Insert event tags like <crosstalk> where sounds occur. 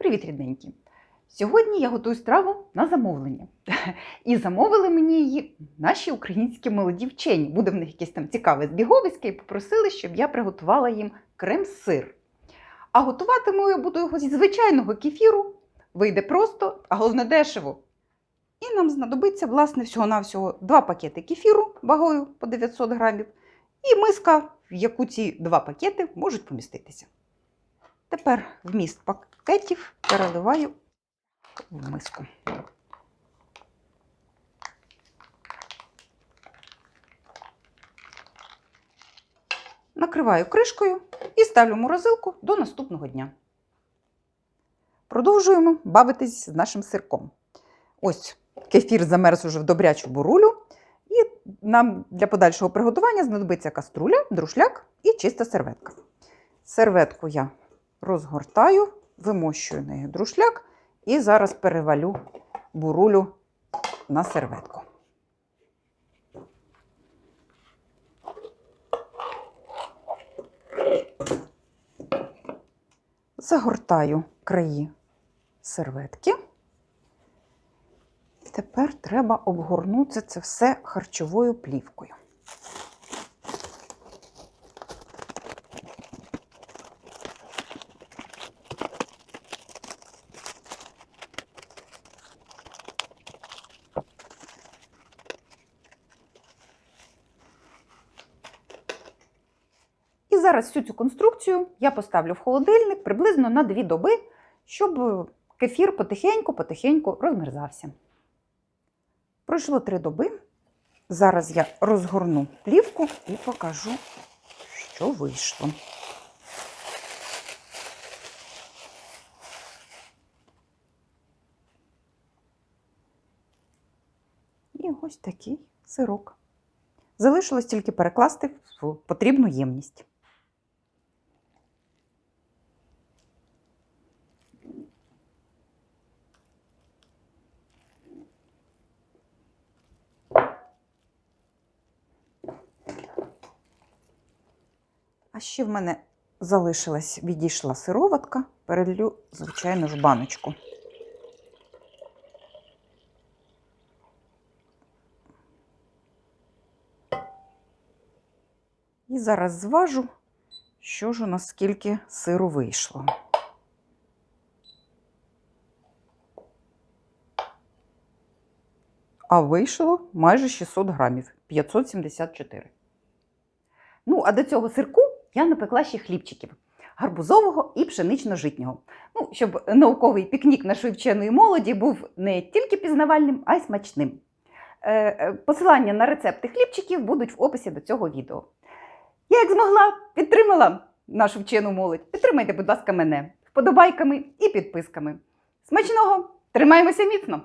Привіт, рідненькі! Сьогодні я готую страву на замовлення. <laughs> І замовили мені її наші українські молоді вчені. Буде в них якесь там цікаве збіговисько і попросили, щоб я приготувала їм крем-сир. А готуватиму я буду його зі звичайного кефіру. Вийде просто, а головне дешево. І нам знадобиться, власне, всього-навсього два пакети кефіру вагою по 900 грамів і миска, в яку ці два пакети можуть поміститися. Тепер вміст пакетів переливаю в миску. Накриваю кришкою і ставлю морозилку до наступного дня. Продовжуємо бавитись з нашим сирком. Ось кефір замерз уже в добрячу бурулю. І нам для подальшого приготування знадобиться каструля, друшляк і чиста серветка. Серветку я розгортаю, вимощую нею друшляк і зараз перевалю бурулю на серветку. Загортаю краї серветки. Тепер треба обгорнути це все харчовою плівкою. Зараз всю цю конструкцію я поставлю в холодильник приблизно на 2 доби, щоб кефір потихеньку-потихеньку розмерзався. Пройшло 3 доби. Зараз я розгорну плівку і покажу, що вийшло. І ось такий сирок. Залишилось тільки перекласти в потрібну ємність. Ще в мене залишилась, відійшла сироватка, перелью, звичайно ж, баночку. І зараз зважу, що ж у нас скільки сиру вийшло. А вийшло майже 600 грамів 574. Ну, а до цього сирку я напекла ще хлібчиків гарбузового і пшенично-житнього. Ну, щоб науковий пікнік нашої вченої молоді був не тільки пізнавальним, а й смачним. Е, е, Посилання на рецепти хлібчиків будуть в описі до цього відео. Я як змогла підтримала нашу вчену молодь. Підтримайте, будь ласка, мене вподобайками і підписками. Смачного! Тримаємося міцно!